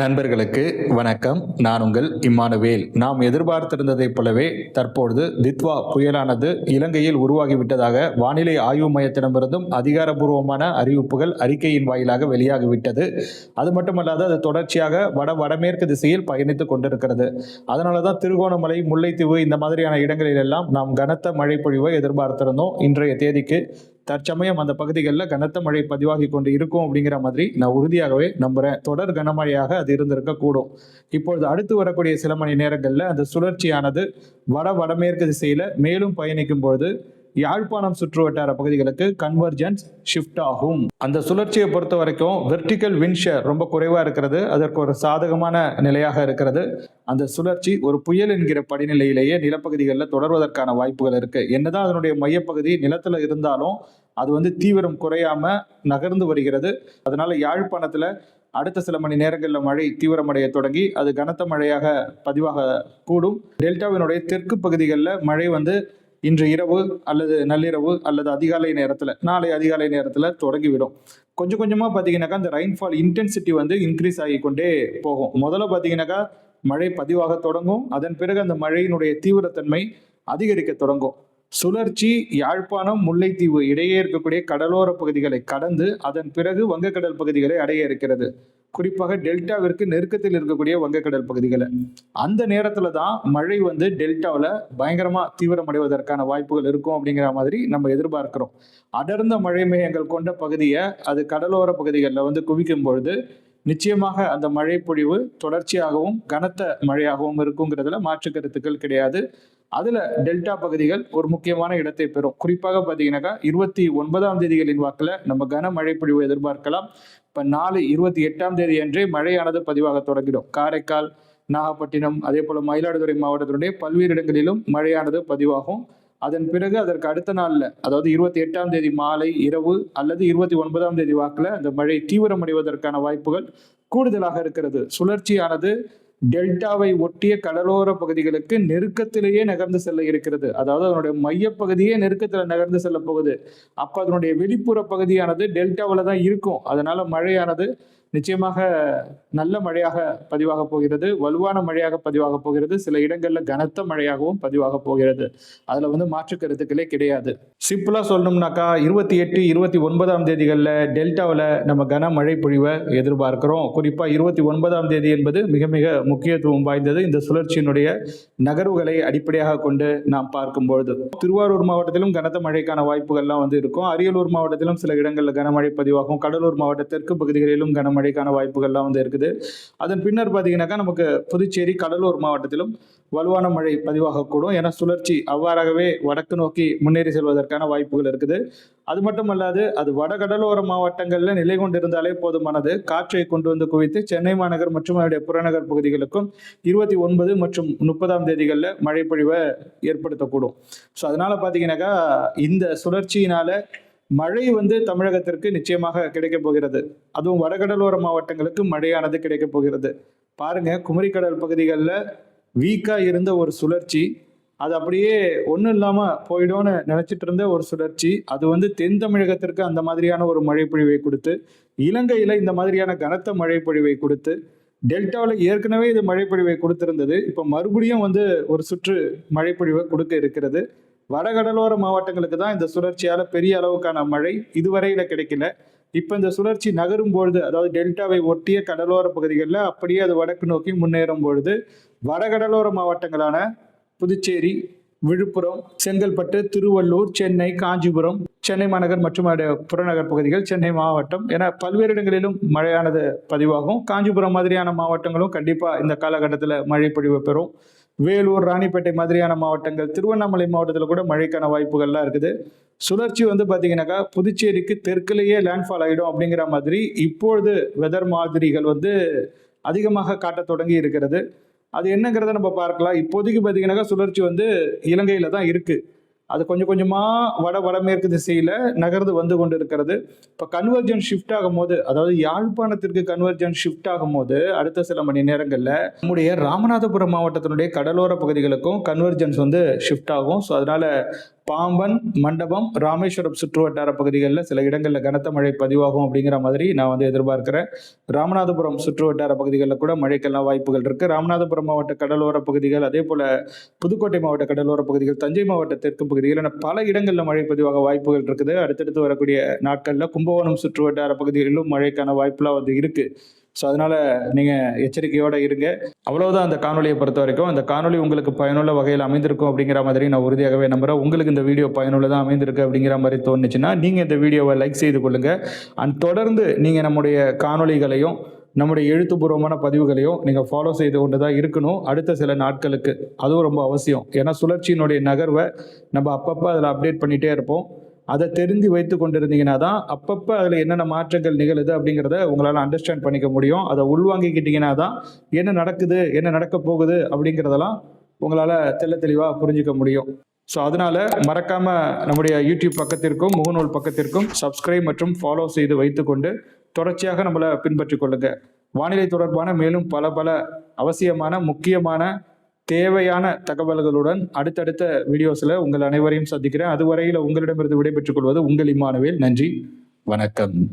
நண்பர்களுக்கு வணக்கம். நான் உங்கள் இம்மானுவேல். நாம் எதிர்பார்த்திருந்ததைப் போலவே தற்பொழுது தித்வா புயலானது இலங்கையில் உருவாகிவிட்டதாக வானிலை ஆய்வு மையத்திடமிருந்தும் அதிகாரப்பூர்வமான அறிவிப்புகள் அறிக்கையின் வாயிலாக வெளியாகிவிட்டது. அது மட்டுமல்லாது அது தொடர்ச்சியாக வட வடமேற்கு திசையில் பயணித்துக் கொண்டிருக்கிறது. அதனால தான் திருகோணமலை முல்லைத்தீவு இந்த மாதிரியான இடங்களில் எல்லாம் நாம் கனத்த மழை பொழிவை எதிர்பார்த்திருந்தோம். இன்றைய தேதிக்கு தற்சமயம் அந்த பகுதிகளில் கனத்த மழை பதிவாகி கொண்டு இருக்கும் அப்படிங்கிற மாதிரி நான் உறுதியாகவே நம்புறேன். தொடர் கனமழையாக அது இருந்திருக்க கூடும் இப்பொழுது அடுத்து வரக்கூடிய சில மணி நேரங்களில் அந்த சுழற்சியானது வட வடமேற்கு திசையில மேலும் பயணிக்கும் பொழுது யாழ்ப்பாணம் சுற்றுவட்டார பகுதிகளுக்கு கன்வர்ஜென்ஸ் ஷிஃப்ட் ஆகும். அந்த சுழற்சியை பொறுத்த வரைக்கும் வெர்டிக்கல் வின்ஷர் ரொம்ப குறைவா இருக்கிறது. அதற்கு ஒரு சாதகமான நிலையாக இருக்கிறது. அந்த சுழற்சி ஒரு புயல் என்கிற படிநிலையிலேயே நிலப்பகுதிகளில் தொடர்வதற்கான வாய்ப்புகள் இருக்கு. என்னதான் அதனுடைய மையப்பகுதி நிலத்துல இருந்தாலும் அது வந்து தீவிரம் குறையாம நகர்ந்து வருகிறது. அதனால யாழ்ப்பாணத்துல அடுத்த சில மணி நேரங்களில் மழை தீவிரமடைய தொடங்கி அது கனத்த மழையாக பதிவாக கூடும். டெல்டாவினுடைய தெற்கு பகுதிகளில் மழை வந்து இன்று இரவு அல்லது நள்ளிரவு அல்லது அதிகாலை நேரத்தில் நாளை அதிகாலை நேரத்தில் தொடங்கிவிடும். கொஞ்சம் கொஞ்சமாக பார்த்தீங்கன்னாக்கா அந்த ரெயின்ஃபால் இன்டென்சிட்டி வந்து இன்க்ரீஸ் ஆகி கொண்டே போகும். முதல்ல பார்த்தீங்கன்னாக்கா மழை பதிவாக தொடங்கும். அதன் பிறகு அந்த மழையினுடைய தீவிரத்தன்மை அதிகரிக்க தொடங்கும். சுழற்சி யாழ்ப்பாணம் முல்லைத்தீவு இடையே இருக்கக்கூடிய கடலோர பகுதிகளை கடந்து அதன் பிறகு வங்கக்கடல் பகுதிகளை அடைய இருக்கிறது. குறிப்பாக டெல்டாவிற்கு நெருக்கத்தில் இருக்கக்கூடிய வங்கக்கடல் பகுதிகளை. அந்த நேரத்துல தான் மழை வந்து டெல்டாவில் பயங்கரமா தீவிரமடைவதற்கான வாய்ப்புகள் இருக்கும் அப்படிங்கிற மாதிரி நம்ம எதிர்பார்க்கிறோம். அடர்ந்த மழை மேகங்கள் கொண்ட பகுதியை அது கடலோர பகுதிகளில் வந்து குவிக்கும் பொழுது நிச்சயமாக அந்த மழை பொழிவு தொடர்ச்சியாகவும் கனத்த மழையாகவும் இருக்குங்கிறதுல மாற்று கருத்துக்கள் கிடையாது. அதுல டெல்டா பகுதிகள் ஒரு முக்கியமான இடத்தை பெறும். குறிப்பாக பார்த்தீங்கன்னாக்கா இருபத்தி ஒன்பதாம் தேதிகளின் வாக்கில் நம்ம கனமழை பொழிவு எதிர்பார்க்கலாம். இப்போ நாலு இருபத்தி எட்டாம் தேதி அன்றே மழையானது பதிவாக தொடங்கிடும். காரைக்கால் நாகப்பட்டினம் அதே போல மயிலாடுதுறை மாவட்டத்தினுடைய பல்வேறு இடங்களிலும் மழையானது பதிவாகும். அதன் பிறகு அதற்கு அடுத்த நாள்ல அதாவது இருபத்தி எட்டாம் தேதி மாலை இரவு அல்லது இருபத்தி ஒன்பதாம் தேதி வாக்குல அந்த மழை தீவிரமடைவதற்கான வாய்ப்புகள் கூடுதலாக இருக்கிறது. சுழற்சியானது டெல்டாவை ஒட்டிய கடலோர பகுதிகளுக்கு நெருக்கத்திலேயே நகர்ந்து செல்ல இருக்கிறது. அதாவது அதனுடைய மையப்பகுதியே நெருக்கத்தில் நகர்ந்து செல்ல போகுது. அப்ப அதனுடைய வெளிப்புற பகுதியானது டெல்டாவில் தான் இருக்கும். அதனால மழையானது நிச்சயமாக நல்ல மழையாக பதிவாக போகிறது வலுவான மழையாக பதிவாக போகிறது. சில இடங்கள்ல கனத்த மழையாகவும் பதிவாக போகிறது. அதுல வந்து மாற்று கருத்துக்களே கிடையாது. சிம்பிளா சொல்லணும்னாக்கா இருபத்தி எட்டு இருபத்தி ஒன்பதாம் தேதிகளில் டெல்டாவில் நம்ம கனமழை பொழிவை எதிர்பார்க்கிறோம். குறிப்பா இருபத்தி ஒன்பதாம் தேதி என்பது மிக மிக முக்கியத்துவம் வாய்ந்தது. இந்த சுழற்சியினுடைய நகர்வுகளை அடிப்படையாக கொண்டு நாம் பார்க்கும்பொழுது. திருவாரூர் மாவட்டத்திலும் கனத்த மழைக்கான வாய்ப்புகள்லாம் வந்து இருக்கும். அரியலூர் மாவட்டத்திலும் சில இடங்களில் கனமழை பதிவாகும். கடலூர் மாவட்ட தெற்கு பகுதிகளிலும் மழைக்கான வாய்ப்புகள்லாம் வந்து இருக்குது. அதன் பின்னர் பார்த்தீங்கன்னாக்கா நமக்கு புதுச்சேரி கடலூர் மாவட்டத்திலும் வலுவான மழை பதிவாகக்கூடும். ஏன்னா சுழற்சி அவ்வாறாகவே வடக்கு நோக்கி முன்னேறி செல்வதற்கான வாய்ப்புகள் இருக்குது. அது மட்டும் அல்லாது அது வடகடலோர மாவட்டங்களில் நிலை கொண்டிருந்தாலே போதுமானது. காற்றை கொண்டு வந்து குவித்து சென்னை மாநகர் மற்றும் அதனுடைய புறநகர் பகுதிகளுக்கும் இருபத்தி ஒன்பது மற்றும் முப்பதாம் தேதிகளில் மழை பொழிவை ஏற்படுத்தக்கூடும். ஸோ அதனால பார்த்தீங்கன்னாக்கா இந்த சுழற்சியினால மழை வந்து தமிழகத்திற்கு நிச்சயமாக கிடைக்கப் போகிறது. அதுவும் வடகடலோர மாவட்டங்களுக்கு மழையானது கிடைக்கப் போகிறது. பாருங்க குமரிக்கடல் பகுதிகளில் வீக்காக இருந்த ஒரு சுழற்சி. அது அப்படியே ஒன்றும் இல்லாமல் போயிடும்னு நினச்சிட்டு இருந்த ஒரு சுழற்சி. அது வந்து தென் தமிழகத்திற்கு அந்த மாதிரியான ஒரு மழை பொழிவை கொடுத்து இலங்கையில் இந்த மாதிரியான கனத்த மழை பொழிவை கொடுத்து டெல்டாவில் ஏற்கனவே இது மழைப்பொழிவை கொடுத்திருந்தது. இப்போ மறுபடியும் வந்து ஒரு சுற்று மழைப்பொழிவை கொடுக்க இருக்கிறது. வடகடலோர மாவட்டங்களுக்கு தான் இந்த சுழற்சியால பெரிய அளவுக்கான மழை இதுவரையில கிடைக்கல. இப்போ இந்த சுழற்சி நகரும் பொழுது அதாவது டெல்டாவை ஒட்டிய கடலோர பகுதிகளில் அப்படியே அது வடக்கு நோக்கி முன்னேறும் பொழுது வடகடலோர மாவட்டங்களான புதுச்சேரி விழுப்புரம் செங்கல்பட்டு திருவள்ளூர் சென்னை காஞ்சிபுரம் சென்னை மாநகர் மற்றும் அதோட புறநகர் பகுதிகள் சென்னை மாவட்டம் என பல்வேறு இடங்களிலும் மழையானது பதிவாகும். காஞ்சிபுரம் மாதிரியான மாவட்டங்களும் கண்டிப்பாக இந்த காலகட்டத்தில் மழை பொழிவு பெறும். வேலூர் ராணிப்பேட்டை மாதிரியான மாவட்டங்கள் திருவண்ணாமலை மாவட்டத்தில் கூட மழைக்கான வாய்ப்புகள்லாம் இருக்குது. சுழற்சி வந்து பார்த்தீங்கன்னாக்கா புதுச்சேரிக்கு தெற்குலேயே லேண்ட்ஃபால் ஆகிடும் அப்படிங்கிற மாதிரி இப்பொழுது வெதர் மாதிரிகள் வந்து அதிகமாக காட்ட தொடங்கி இருக்கிறது. அது என்னங்கிறத நம்ம பார்க்கலாம். இப்போதைக்கு பார்த்தீங்கன்னாக்கா சுழற்சி வந்து இலங்கையில் தான் இருக்குது அது கொஞ்சம் கொஞ்சமாக வட வடமேற்கு திசையில் நகர்ந்து வந்து கொண்டு இருக்கிறது இப்போ கன்வர்ஜன் ஷிஃப்ட் ஆகும் போது அதாவது யாழ்ப்பாணத்திற்கு கன்வர்ஜன் ஷிஃப்ட் ஆகும் போது அடுத்த சில மணி நேரங்களில் நம்முடைய ராமநாதபுரம் மாவட்டத்தினுடைய கடலோர பகுதிகளுக்கும் கன்வர்ஜன்ஸ் வந்து ஷிஃப்ட் ஆகும். ஸோ அதனால் பாம்பன் மண்டபம் ராமேஸ்வரம் சுற்றுவட்டார பகுதிகளில் சில இடங்களில் கனத்த மழை பதிவாகும் அப்படிங்கிற மாதிரி நான் வந்து எதிர்பார்க்கிறேன். ராமநாதபுரம் சுற்றுவட்டார பகுதிகளில் கூட மழைக்கெல்லாம் வாய்ப்புகள் இருக்குது ராமநாதபுரம் மாவட்ட கடலோர பகுதிகள் அதே போல் புதுக்கோட்டை மாவட்ட கடலோர பகுதிகள் தஞ்சை மாவட்ட தெற்கு பகுதிகள் என பல இடங்களில் மழை பதிவாக வாய்ப்புகள் இருக்குது. அடுத்தடுத்து வரக்கூடிய நாட்களில் கும்பகோணம் சுற்றுவட்டார பகுதிகளிலும் மழைக்கான வாய்ப்புலாம் வந்து இருக்குது ஸோ அதனால் நீங்கள் எச்சரிக்கையோடு இருங்க. அவ்வளோதான் அந்த காணொலியை பொறுத்த வரைக்கும் அந்த காணொலி உங்களுக்கு பயனுள்ள வகையில் அமைந்திருக்கும் அப்படிங்கிற மாதிரி நான் உறுதியாகவே நம்புகிறேன் உங்களுக்கு இந்த வீடியோ பயனுள்ளதாக அமைந்திருக்கு அப்படிங்கிற மாதிரி தோணுச்சுன்னா நீங்கள் இந்த வீடியோவை லைக் செய்து கொள்ளுங்கள் அண்ட் தொடர்ந்து நீங்கள் நம்முடைய காணொளிகளையும் நம்முடைய எழுத்துப்பூர்வமான பதிவுகளையும் நீங்கள் ஃபாலோ செய்து கொண்டு தான் இருக்கணும். அடுத்த சில நாட்களுக்கு. அதுவும் ரொம்ப அவசியம். ஏன்னா சுழற்சியினுடைய நகர்வை நம்ம அப்பப்போ அதில் அப்டேட் பண்ணிகிட்டே இருப்போம். அதை தெரிந்து வைத்து கொண்டிருந்தீங்கன்னா தான் அப்பப்போ அதில் என்னென்ன மாற்றங்கள் நிகழுது அப்படிங்கிறத உங்களால் அண்டர்ஸ்டாண்ட் பண்ணிக்க முடியும். அதை உள்வாங்கிக்கிட்டீங்கன்னா தான் என்ன நடக்குது என்ன நடக்க போகுது அப்படிங்கிறதெல்லாம் உங்களால் தெள்ள தெளிவாக புரிஞ்சிக்க முடியும். ஸோ அதனால் மறக்காமல் நம்முடைய யூடியூப் பக்கத்திற்கும் முகநூல் பக்கத்திற்கும் சப்ஸ்கிரைப் மற்றும் ஃபாலோ செய்து வைத்துக்கொண்டு தொடர்ச்சியாக நம்மளை பின்பற்றிக் கொள்ளுங்கள் வானிலை தொடர்பான மேலும் பல பல அவசியமான முக்கியமான தேவையான தகவல்களுடன் அடுத்தடுத்த வீடியோஸில் உங்கள் அனைவரையும் சந்திக்கிறேன். அதுவரையில் உங்களிடமிருந்து விடைபெற்றுக் கொள்வது உங்கள் இம்மானுவேல். நன்றி. வணக்கம்.